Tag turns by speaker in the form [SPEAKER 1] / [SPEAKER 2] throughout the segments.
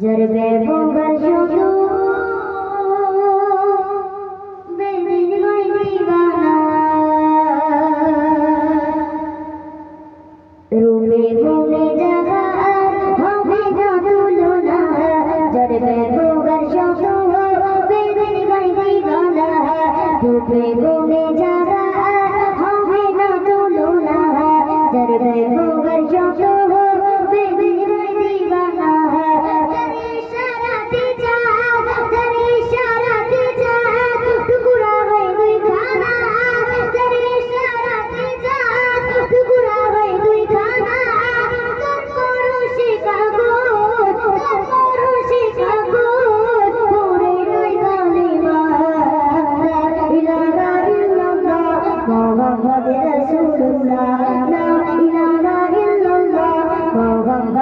[SPEAKER 1] ঝরবে গঙ্গার শুধু রুমে ঘুমে জাগা হবে জাদু লোনা ঝরবে গঙ্গার শুধু বেবিন গাই গাই গানা রুমে ঘুমে জাগা হবে জাদু লোনা ঝরবে গঙ্গার শুধু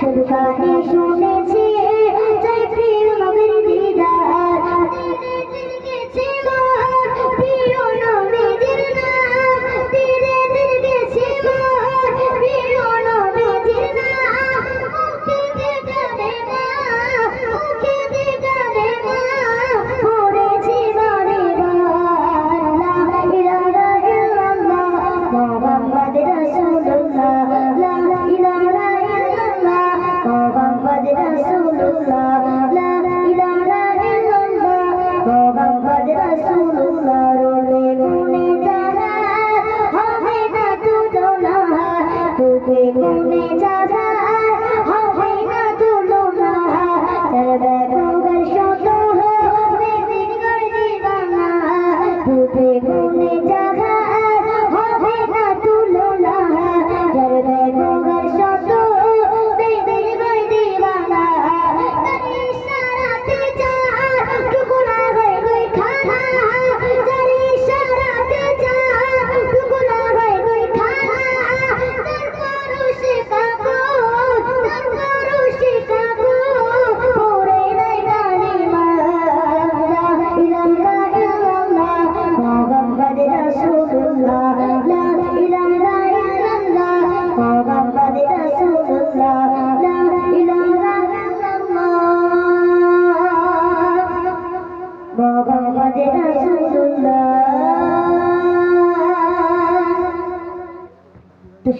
[SPEAKER 1] শুধু কানে শুনে Hola. মোহাম্মদ রাসূলুল্লাহ তো